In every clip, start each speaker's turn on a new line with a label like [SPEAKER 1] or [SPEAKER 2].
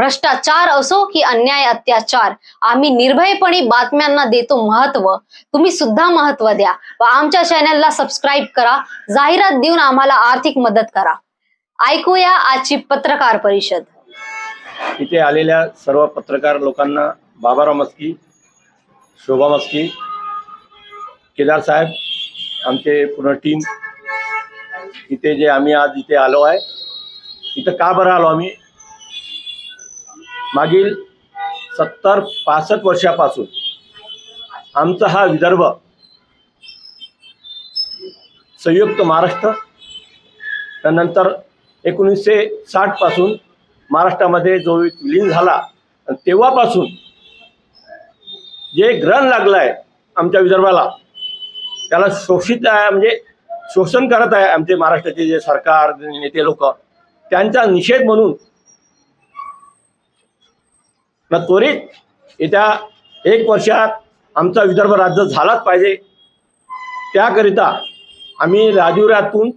[SPEAKER 1] भ्रष्टाचार असो की अन्याय अत्याचार आम्ही निर्भयपणे बातम्यांना देतो महत्त्व. तुम्ही सुद्धा महत्त्व द्या व आमच्या चॅनलला सबस्क्राईब करा. जाहिरात देऊन आम्हाला आर्थिक मदत करा. ऐकूया आजची पत्रकार परिषद.
[SPEAKER 2] इथे आलेल्या सर्व पत्रकार लोकांना बाबाराव मस्की शोभा मस्की केदार साहेब आमचे पूर्ण टीम इथे जे आम्ही आज इथे आलो आहे इथं का बरं आलो आम्ही? मागील सत्तर पासष्ट वर्षापासून आमचा हा विदर्भ संयुक्त महाराष्ट्र त्यानंतर एकोणीसशे साठपासून महाराष्ट्रामध्ये जो विलीन झाला तेव्हापासून जे ग्रहण लागलं आहे आमच्या विदर्भाला त्याला शोषित आहे म्हणजे शोषण करत आहे आमचे महाराष्ट्राचे जे सरकार नेते लोक त्यांचा निषेध म्हणून न त्वरित येत्या एक वर्षात आमचा विदर्भ राज्य झालाच पाहिजे. त्याकरिता आम्ही राजुरातून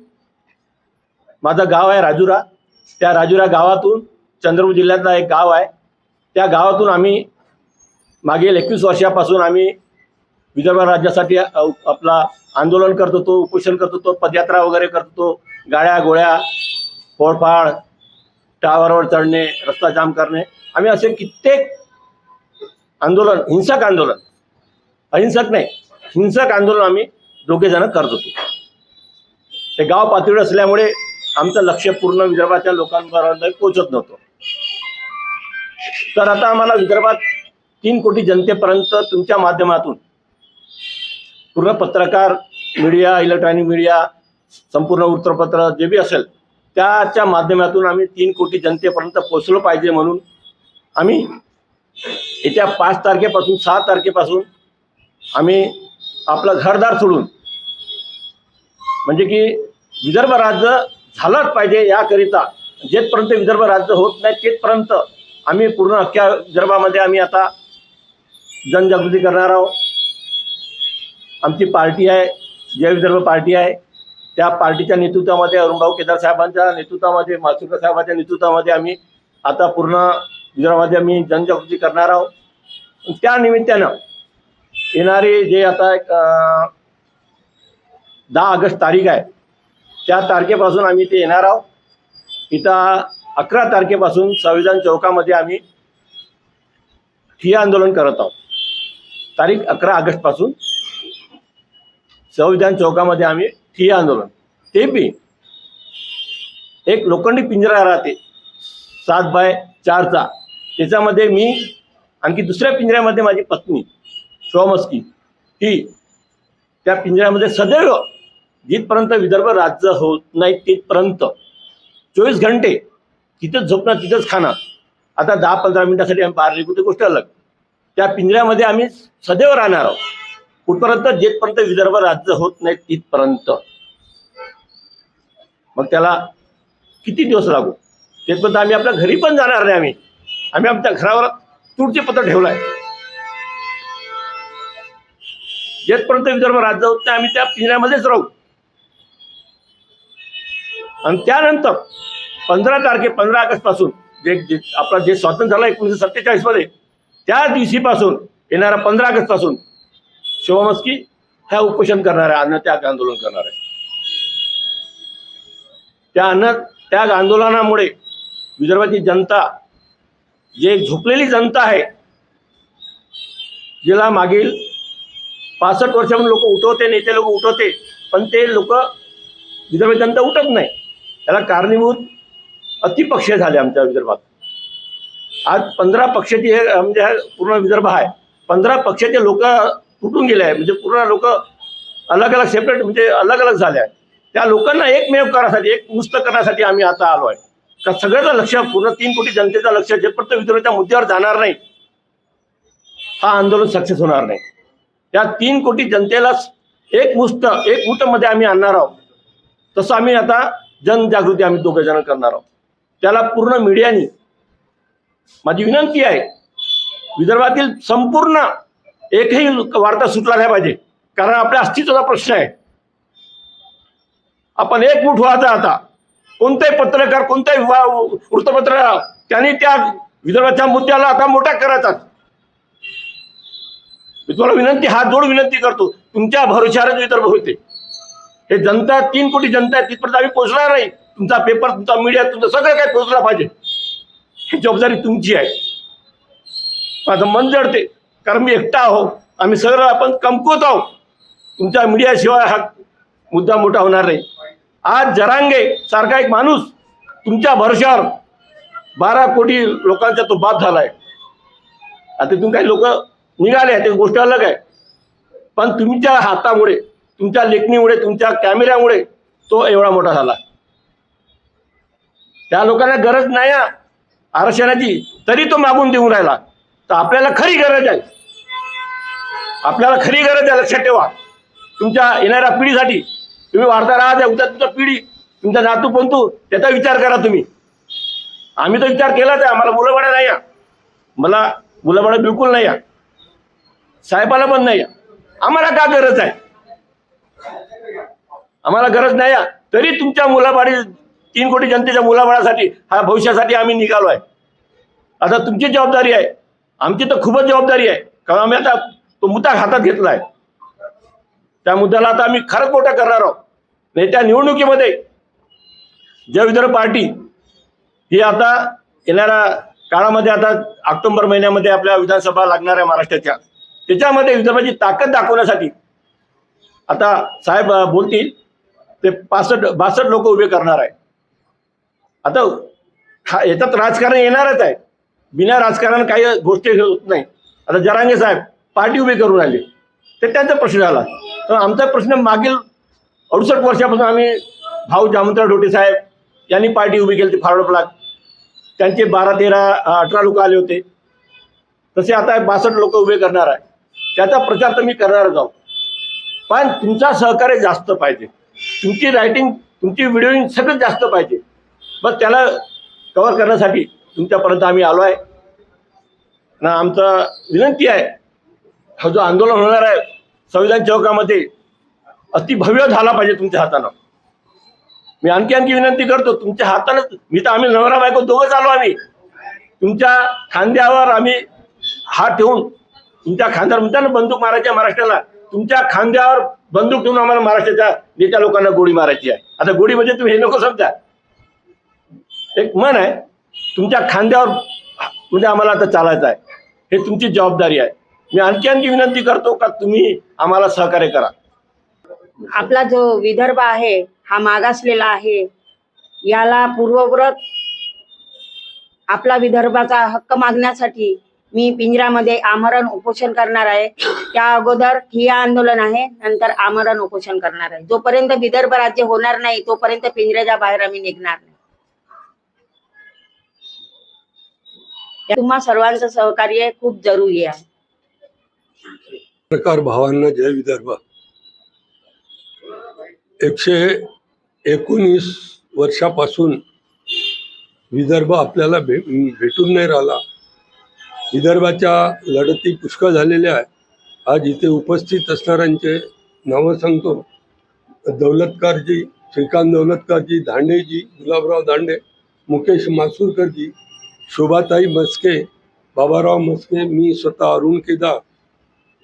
[SPEAKER 2] माझं गाव आहे राजुरा. त्या राजुरा गावातून चंद्रपूर जिल्ह्यातला एक गाव आहे. त्या गावातून आम्ही मागील एकवीस वर्षापासून आम्ही विदर्भ राज्यासाठी आपला आंदोलन करत होतो उपोषण करत होतो पदयात्रा वगैरे करत होतो. गाड्या गोळ्या फोडफाड टावरवर चढणे रस्ता जाम करणे. आम्ही असे कित्येक आंदोलन हिंसक आंदोलन अहिंसक नाही हिंसक आंदोलन आम्ही दोघेजण करत होतो. ते गाव पातळीवर असल्यामुळे आमचं लक्ष पूर्ण विदर्भाच्या लोकांपर्यंत पोहोचत नव्हतं. तर आता आम्हाला विदर्भात तीन कोटी जनतेपर्यंत तुमच्या माध्यमातून पूर्ण पत्रकार मीडिया इलेक्ट्रॉनिक मीडिया संपूर्ण वृत्तपत्र जे बी असेल त्याच्या माध्यमातून आम्ही तीन कोटी जनतेपर्यंत पोचलो पाहिजे म्हणून आम्ही येत्या पाच तारखेपासून सहा तारखेपासून आम्ही आपलं घरदार सोडून म्हणजे की विदर्भ राज्य झालंच पाहिजे याकरिता. जेथपर्यंत विदर्भ राज्य होत नाही तेथपर्यंत आम्ही पूर्ण अख्ख्या विदर्भामध्ये आम्ही आता जनजागृती करणार आहोत. आमची पार्टी आहे जय विदर्भ पार्टी आहे. त्या पार्टीच्या नेतृत्वामध्ये अरुणभाऊ केदार साहेबांच्या नेतृत्वामध्ये मासुरकर साहेबांच्या नेतृत्वामध्ये आम्ही आता पूर्ण विदर्भामध्ये आम्ही जनजागृती करणार आहोत. त्या निमित्तानं येणारे जे आता एक दहा ऑगस्ट तारीख आहे त्या तारखेपासून आम्ही ते येणार आहोत. इथं अकरा तारखेपासून संविधान चौकामध्ये आम्ही ठिय्या आंदोलन करत आहोत. तारीख अकरा ऑगस्टपासून संविधान चौकामध्ये आम्ही ठिय्या आंदोलन. ते बी एक लोखंडी पिंजरा राहते. सात बाय चारचा. त्याच्यामध्ये मी आणखी दुसऱ्या पिंजऱ्यामध्ये माझी पत्नी शोमस्की ही त्या पिंजऱ्यामध्ये सदैव जिथपर्यंत विदर्भ राज्य होत नाही तिथपर्यंत चोवीस घंटे तिथंच झोपणार तिथंच खाणार आता दहा पंधरा मिनिटासाठी आम्ही बाहेर निघू ती गोष्ट अलग. त्या पिंजऱ्यामध्ये आम्ही सदैव राहणार आहोत. कुठपर्यंत जेथपर्यंत विदर्भ राज्य होत नाही तिथपर्यंत. मग त्याला किती दिवस लागू? तेथपर्यंत आम्ही आपल्या घरी पण जाणार नाही आम्ही. आम्ही आमच्या घरावर तुडचे पत्र ठेवलं आहे जेथपर्यंत विदर्भ राज्य होत नाही आम्ही त्या पिंजऱ्यामध्येच राहू. आणि त्यानंतर पंधरा तारखे पंधरा ऑगस्टपासून जे आपला जे स्वातंत्र्य झालं एकोणीसशे सत्तेचाळीसमध्ये त्या दिवशीपासून येणारा पंधरा ऑगस्टपासून शिवमस्की ह्या उपोषण करणार आहे अन्न त्याग आंदोलन करणार. आहे त्या अन्न त्याग आंदोलनामुळे विदर्भाची जनता जे झोपलेली जनता आहे जिला मागील पासष्ट वर्षापासून लोक उठवते नेते लोक उठवते पण ते लोक विदर्भ जनता उठत नाही. त्याला कारणीभूत अतिपक्ष झाले आमच्या विदर्भात. आज पंधरा पक्षाची हे म्हणजे पूर्ण विदर्भ आहे. पंधरा पक्षाचे लोक फुटून गेले आहे. म्हणजे पूर्ण लोक अलग अलग सेपरेट म्हणजे अलग अलग झाले आहेत. त्या लोकांना एकमेव करण्यासाठी एक मुस्त करण्यासाठी आम्ही आता आलो आहे. का सगळ्याचं लक्ष पूर्ण तीन कोटी जनतेचं लक्ष जेपर्यंत विदर्भाच्या मुद्द्यावर जाणार नाही हा आंदोलन सक्सेस होणार नाही. त्या तीन कोटी जनतेला एक मुस्त एक मुठमध्ये आम्ही आणणार आहोत. तसं आम्ही आता जनजागृती आम्ही दोघं जण करणार आहोत. त्याला पूर्ण मीडियानी माझी विनंती आहे विदर्भातील संपूर्ण एकही वार्ता सुटला नाही पाहिजे. कारण आपल्या अस्तित्वाचा प्रश्न आहे. आपण एकमुठ व्हायचा आता. कोणताही पत्रकार कोणताही वृत्तपत्र त्यांनी त्या विदर्भाच्या मुद्द्याला आता मोठा करायचा. मी तुम्हाला विनंती हात जोड विनंती करतो. तुमच्या भरोशावरच विदर्भ होते. हे जनता तीन कोटी जनता आहे तिथपर्यंत आम्ही पोहोचणार नाही. तुमचा पेपर तुमचा मीडिया तुमचं सगळं काही पोहोचला पाहिजे. ही जबाबदारी तुमची आहे. माझं मन जडते. कारण मी एकटा आहो. आम्ही सगळं आपण कमकुवत आहोत तुमच्या मीडियाशिवाय हा मुद्दा मोठा होणार नाही. आज जरांगे सारखा एक माणूस तुमच्या भरोशावर बारा कोटी लोकांचा तो बाप झालाय. आता तिथून काही लोक निघाले ते गोष्ट अलग आहे. पण तुमच्या हातामुळे तुमच्या लेखणीमुळे तुमच्या कॅमेऱ्यामुळे तो एवढा मोठा झाला. त्या लोकांना गरज नाही आहे आरक्षणाची. तरी तो मागून देऊन राहिला. तर आपल्याला खरी गरज आहे. आपल्याला खरी गरज आहे लक्षात ठेवा. तुमच्या येणाऱ्या पिढीसाठी तुम्ही वाढता राहा द्या उद्या तुमच्या पिढी तुमचा नातू पंतू त्याचा विचार करा तुम्ही. आम्ही तर विचार केलाच आहे आम्हाला मुलंबाडा नाही या मला मुलंबाडा बिलकुल नाही या साहेबाला पण नाही या आम्हाला का गरज आहे? आम्हाला गरज नाही या तरी तुमच्या मुलाबाडी तीन कोटी जनतेच्या मुलाबाळासाठी हा भविष्यासाठी आम्ही निघालो आहे. आता तुमची जबाबदारी आहे. आमची तर खूपच जबाबदारी आहे. कारण आम्ही आता तो मुद्दा हातात घेतला आहे त्या मुद्द्याला आता आम्ही खरंच मोठा करणार आहोत. नाही त्या निवडणुकीमध्ये जय विदर्भ पार्टी ही आता येणाऱ्या काळामध्ये आता ऑक्टोबर महिन्यामध्ये आपल्या विधानसभा लागणार आहे महाराष्ट्राच्या त्याच्यामध्ये विदर्भाची ताकद दाखवण्यासाठी आता साहेब बोलतील ते पासष्ट बासष्ट लोक उभे करणार आहे आता हा याच्यात राजकारण येणारच आहे. बिना राजकारण काही गोष्टी होत नाही. आता जरांगे साहेब पार्टी उभी करून आले तर त्यांचा प्रश्न झाला. तर आमचा प्रश्न मागील अडुसष्ट वर्षापासून आम्ही भाऊ जामंतराव ढोटे साहेब यांनी पार्टी उभी केली ती फॉरवर्ड ब्लॉक. त्यांचे बारा तेरा अठरा लोक आले होते. तसे आता बासष्ट लोक उभे करणार आहे. त्याचा प्रचार तर मी करणारच आहोत पण तुमचा सहकार्य जास्त पाहिजे. तुमची रायटिंग तुमची व्हिडिओइंग सगळं जास्त पाहिजे. बस त्याला कव्हर करण्यासाठी तुमच्यापर्यंत आम्ही आलो आहे. ना आमचा विनंती आहे हा जो आंदोलन होणार आहे संविधान चौकामध्ये अति भव्य झाला पाहिजे तुमच्या हातानं. मी आणखी आणखी विनंती करतो तुमच्या हातानं मी तर आम्ही नवरा बायको दोघंच आलो आम्ही. तुमच्या खांद्यावर आम्ही हात ठेवून तुमच्या खांद्यावर म्हणता ना बंदूक मारायच्या महाराष्ट्राला. तुमच्या खांद्यावर बंदूक ठेवून आम्हाला महाराष्ट्राच्या नेत्या लोकांना गोळी मारायची आहे. आता गोळी म्हणजे तुम्ही हे नको समजा. एक मन आहे तुमच्या खांद्यावर म्हणजे आम्हाला आता चालायचं आहे. हे तुमची जबाबदारी आहे. मी आणखी आणखी विनंती करतो का तुम्ही आम्हाला सहकार्य करा.
[SPEAKER 3] आपला जो विदर्भ आहे हा मागासलेला आहे याला पूर्वव्रत आपला विदर्भाचा हक्क मागण्यासाठी मी पिंजऱ्यामध्ये आमरण उपोषण करणार आहे. त्या अगोदर ठिया आंदोलन आहे नंतर आमरण उपोषण करणार आहे. जोपर्यंत विदर्भ राज्य होणार नाही तोपर्यंत पिंजऱ्याच्या बाहेर आम्ही निघणार नाही. तुम्हा सर्वांचं सहकार्य खूप जरुरी आहे.
[SPEAKER 4] पत्रकार भावांना जय विदर्भ. एकशे एकोणीस वर्षापासून विदर्भ आपल्याला भे भेटून नाही राहिला. विदर्भाच्या लढती पुष्कळ झालेल्या आहे आज इथे उपस्थित असणाऱ्यांचे नावं सांगतो. दौलतकारजी श्रीकांत दौलतकारजी दांडेजी गुलाबराव दांडे मुकेश मासूरकरजी शोभाताई मस्के बाबाराव मस्के मी स्वतः अरुण केदार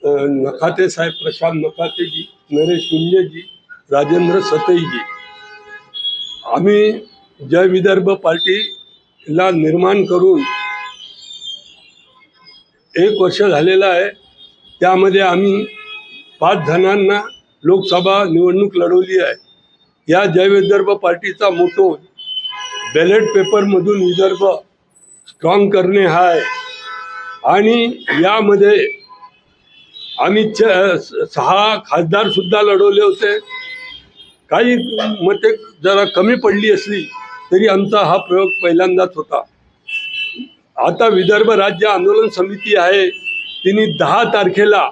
[SPEAKER 4] नखाते साहेब प्रशांत नखातेजी नरेश मुंजेजी राजेंद्र सतईजी आम्ही जय विदर्भ पार्टीला निर्माण करून एक वर्ष झालेलं आहे. त्यामध्ये आम्ही पाच जणांना लोकसभा निवडणूक लढवली आहे. या जय विदर्भ पार्टीचा मोटो बॅलेट पेपरमधून विदर्भ स्ट्रॉंग करणे हा आहे. आणि यामध्ये आम्ही स- सहा खासदार सुद्धा लढवले होते. काही मते जरा कमी पडली असली तरी आमचा हा प्रयोग पहिल्यांदाच होता. आता विदर्भ राज्य आंदोलन समिती आहे. तिने दहा तारखेला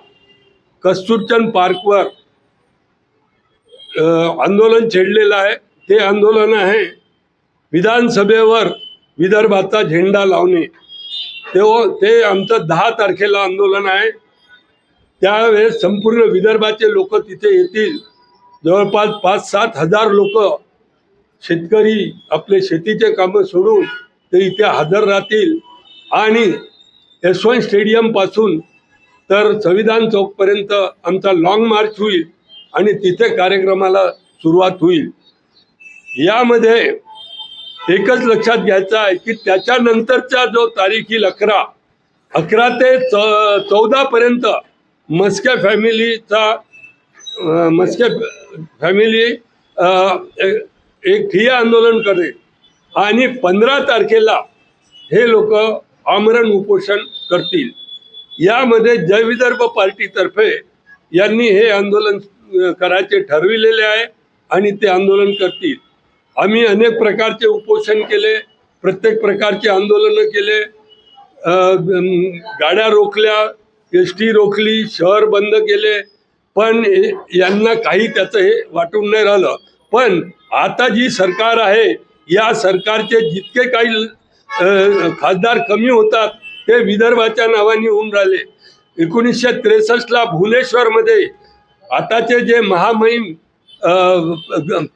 [SPEAKER 4] कस्तुरचंद पार्कवर आंदोलन छेडलेलं आहे. ते आंदोलन आहे. विधानसभेवर विदर्भाचा झेंडा लावणे. तेव्हा ते आमचं दहा तारखेला आंदोलन आहे. त्यावेळेस संपूर्ण विदर्भाचे लोक तिथे येतील. जवळपास पाच सात हजार लोक शेतकरी आपले शेतीचे कामं सोडून ते इथे हजर राहतील. आणि यशवंत स्टेडियमपासून तर संविधान चौकपर्यंत आमचा लाँग मार्च होईल आणि तिथे कार्यक्रमाला सुरुवात होईल. यामध्ये एकच लक्षात घ्यायचं आहे की त्याच्यानंतरचा जो तारीख येईल अकरा अकरा ते च चौदापर्यंत मस्के फॅमिलीचा मस्के फॅमिली एक ठिय्या आंदोलन करेल आणि पंधरा तारखेला हे लोक आमरण उपोषण करतील. यामध्ये जय विदर्भ पार्टीतर्फे यांनी हे आंदोलन करायचे ठरविलेले आहे आणि ते आंदोलन करतील. आम्ही अनेक प्रकारचे उपोषण केले प्रत्येक प्रकारचे आंदोलनं केले गाड्या रोखल्या एस टी रोखली शहर बंद केले पण यांना काही त्याचं हे वाटून नाही राहिलं. पण आता जी सरकार आहे या सरकारचे जितके काही खासदार कमी होतात ते विदर्भाच्या नावाने होऊन राहिले. एकोणीसशे त्रेसष्टला भुवनेश्वरमध्ये आताचे जे महामहिम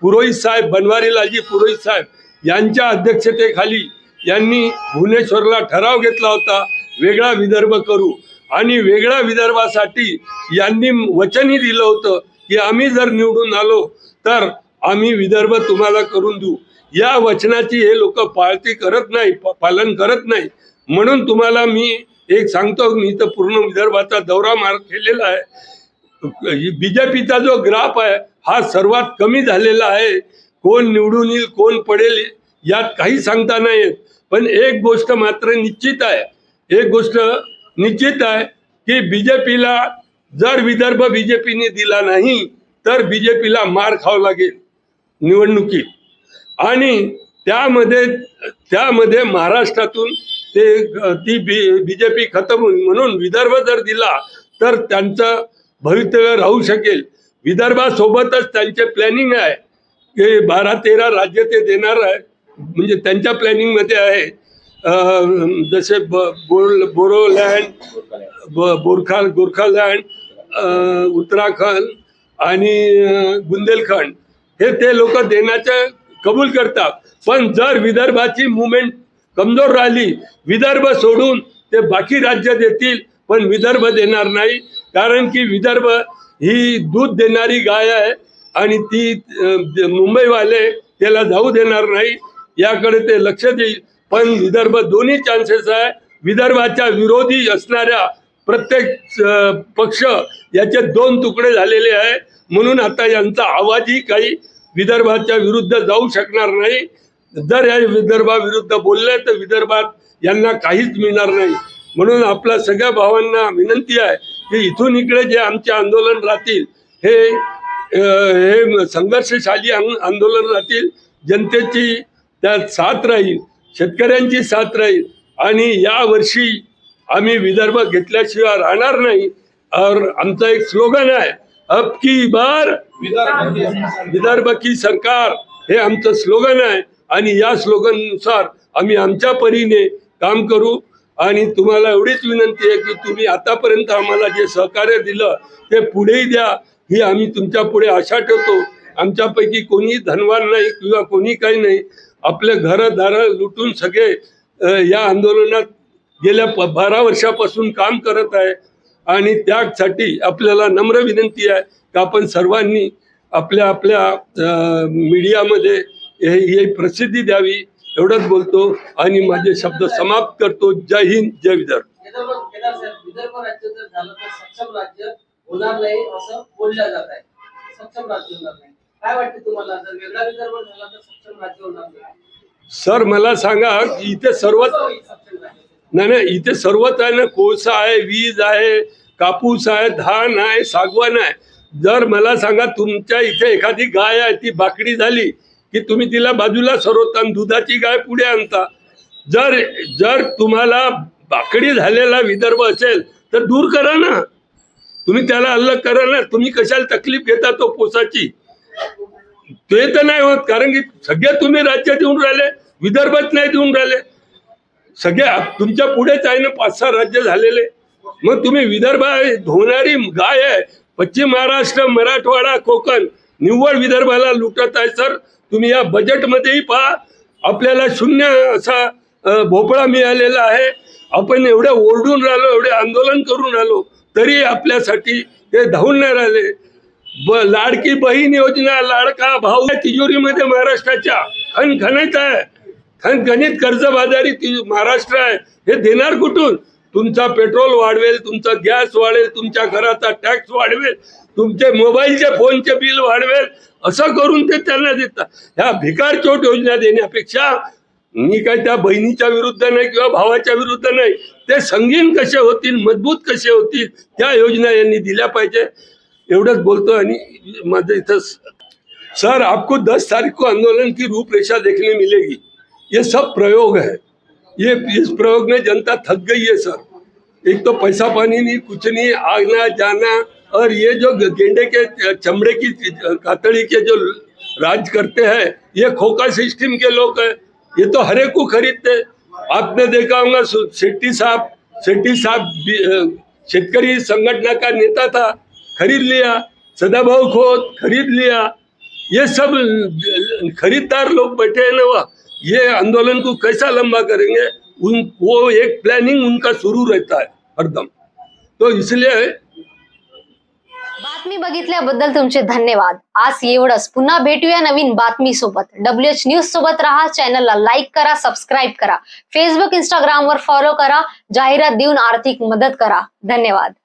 [SPEAKER 4] पुरोहित साहेब बनवारीलालजी पुरोहित साहेब यांच्या अध्यक्षतेखाली यांनी भुवनेश्वरला ठराव घेतला होता वेगळा विदर्भ करू. आणि वेगळ्या विदर्भासाठी यांनी वचनही दिलं होतं की आम्ही जर निवडून आलो तर आम्ही विदर्भ तुम्हाला करून देऊ. या वचनाची हे लोक पाळती करत नाही प- पालन करत नाही. म्हणून तुम्हाला मी एक सांगतो मी तर पूर्ण विदर्भाचा दौरा मार केलेला आहे. बीजेपीचा जो ग्राफ आहे हा सर्वात कमी झालेला आहे. कोण निवडून येईल कोण पडेल यात काही सांगता नाही येत. पण एक गोष्ट मात्र निश्चित आहे. एक गोष्ट निश्चित आहे की बीजेपीला जर विदर्भ बीजेपीने दिला नाही तर बीजेपीला मार खावा लागेल निवडणुकीत. आणि त्यामध्ये त्यामध्ये महाराष्ट्रातून ते ती बी बीजेपी खतम होईल म्हणून विदर्भ जर दिला तर त्यांचं भवितव्य राहू शकेल. विदर्भासोबतच त्यांचे प्लॅनिंग आहे. की बारा तेरा राज्य ते देणार आहे. म्हणजे त्यांच्या प्लॅनिंगमध्ये आहे. जसे ब बोर बोरोलँड ब बोरखा गोरखालँड उत्तराखंड आणि बुंदेलखंड हे ते लोक देण्याचे कबूल करतात. पण जर विदर्भाची मुवमेंट कमजोर राहिली विदर्भ सोडून ते बाकी राज्य देतील पण विदर्भ देणार नाही कारण की विदर्भ ही दूध देणारी गाय आहे आणि ती मुंबईवाले त्याला जाऊ देणार नाही याकडे ते लक्ष देईल. पण विदर्भ दोन्ही चान्सेस आहे. विदर्भाच्या विरोधी असणाऱ्या प्रत्येक पक्ष याचे दोन तुकडे झालेले आहे. म्हणून आता यांचा आवाजही काही विदर्भाच्या विरुद्ध जाऊ शकणार नाही. जर या विदर्भाविरुद्ध बोलले तर विदर्भात यांना काहीच मिळणार नाही. म्हणून आपल्या सगळ्या भावांना विनंती आहे की इथून इकडे जे आमचे आंदोलन राहतील हे हे संघर्षशाली आंदोलन राहतील. जनतेची त्यात साथ राहील. शेतकऱ्यांची साथ राहील. आणि या वर्षी आम्ही विदर्भ घेतल्याशिवाय राहणार नाही. और आमचं एक स्लोगन आहे अब की बार विदर्भ की सरकार. हे आमचं स्लोगन आहे. आणि या स्लोगननुसार आम्ही आमच्या परीने काम करू. आणि तुम्हाला एवढीच विनंती आहे की तुम्ही आतापर्यंत आम्हाला जे सहकार्य दिलं ते पुढेही द्या. ही आम्ही तुमच्यापुढे आशा ठेवतो. आमच्यापैकी कोणी धनवान नाही किंवा कोणी काही नाही. आपले घरं दारं लुटून सगळे या आंदोलनात गेल्या बारा वर्षापासून काम करत आहे. आणि त्यासाठी आपल्याला नम्र विनंती आहे की आपण सर्वांनी आपल्या आपल्या मीडियामध्ये हे हे प्रसिद्धी द्यावी. एवढंच बोलतो आणि माझे शब्द समाप्त करतो. जय हिंद जय विदर्भ
[SPEAKER 5] राज्य जर झालं तर सक्षम राज्य होणार नाही असं बोलल्या जात आहे. सक्षम राज्य होणार नाही. काय वाटते तुम्हाला? जर वेगळा विदर्भ झाला तर सक्षम राज्य होणार नाही.
[SPEAKER 4] सर मला सांगा की इथे सर्वच
[SPEAKER 5] कसं होईल सक्षम राज्य
[SPEAKER 4] नाही. नाही इथे सर्वच आहे ना कोळसा आहे वीज आहे कापूस आहे धान आहे सागवान आहे. जर मला सांगा तुमच्या इथे एखादी गाय आहे ती बाकडी झाली की तुम्ही तिला बाजूला सरवता आणि दुधाची गाय पुढे आणता? जर जर तुम्हाला बाकडी झालेला विदर्भ असेल तर दूर करा ना. तुम्ही त्याला अलग करा ना. तुम्ही कशाला तकलीफ घेता तो पोसाची? ते तर नाही होत कारण की सगळे तुम्ही राज्य देऊन राहिले विदर्भात नाही देऊन राहिले. सगळ्या तुमच्या पुढेच आहे ना पाच सहा राज्य झालेले. मग तुम्ही विदर्भ धोणारी गाय आहे पश्चिम महाराष्ट्र मराठवाडा कोकण निव्वळ विदर्भाला लुटत आहे सर. तुम्ही या बजेटमध्येही पहा आपल्याला शून्य असा भोपळा मिळालेला आहे. आपण एवढं ओरडून राहिलो एवढे आंदोलन करून राहिलो तरी आपल्यासाठी ते धावून नाही राहिले. ब लाडकी बहीण योजना लाडका भाऊ तिजोरीमध्ये महाराष्ट्राच्या. खणखणीत आहे. खणखणीत कर्जबाजारी महाराष्ट्र आहे. हे देणार कुठून? तुमचा पेट्रोल वाढवेल तुमचा गॅस वाढेल तुमच्या घराचा टॅक्स वाढवेल तुमचे मोबाईलचे फोनचे बिल वाढवेल असं करून ते त्यांना देतात. ह्या भिकार चोट योजना देण्यापेक्षा मी काय त्या बहिणीच्या विरुद्ध नाही किंवा भावाच्या विरुद्ध नाही. ते संगीन कसे होतील मजबूत कसे होतील त्या योजना यांनी दिल्या पाहिजे. एवढंच बोलतो सर, आपको दस तारीख को आंदोलन की रूपरेखा देखने मिलेगी। ये सब प्रयोग है। ये, इस प्रयोग में जनता थक गई है, सर। एक तो पैसा पानी नहीं, कुछ नहीं, आना, जाना, और ये जो गेंडे के, चमड़े की, कातड़ी के जो राज करते हैं, ये खोखा सिस्टम के लोग हैं। ये तो हर को खरीदते आपने देखा होगा शेट्टी साहब शेट्टी साहब शेतकरी संगठना का नेता था। खरीद लिया सदाभाऊ खोत खरीद लिया। ये सब खरीदार लोग बैठे हैं ना ये आंदोलन को कैसा लंबा करेंगे? उन वो एक प्लानिंग उनका शुरू रहता है हरदम। तो इसलिए
[SPEAKER 1] बातमी बघितल्याबद्दल तुमचे धन्यवाद. आज एवढंच. पुन्हा भेटूया नवीन बातमी सोबत. डब्ल्यू एच न्यूज सोबत राहा चॅनलला लाईक करा सबस्क्राईब करा. फेसबुक इंस्टाग्राम वर फॉलो करा. जाहिरात देऊन आर्थिक मदत करा. धन्यवाद.